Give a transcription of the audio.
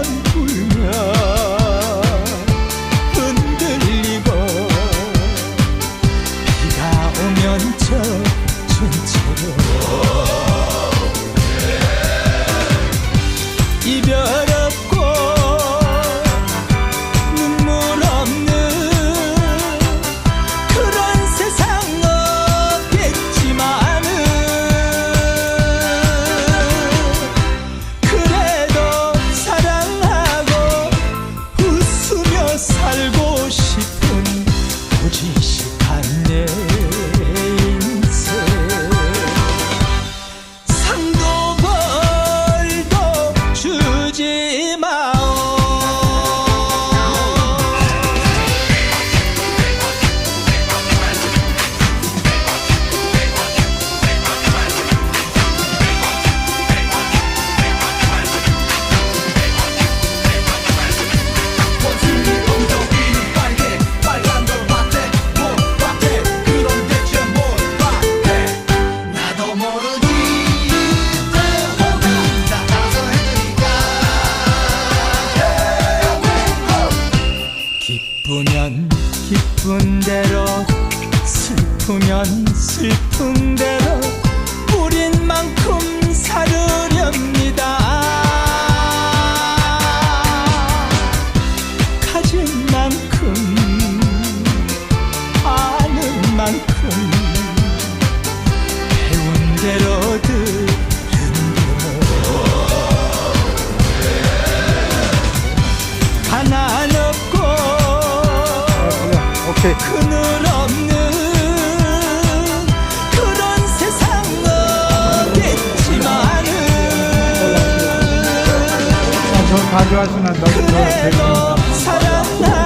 ampul 살고 싶은 도지. 기쁜 대로 슬프면 슬픈 대로 우린 만큼 살으렵니다. 가진 만큼 오케이. 그늘 없는 그런 세상 없겠지만은 저 가져왔으나 너, 너 그래도 되겠습니다. 사랑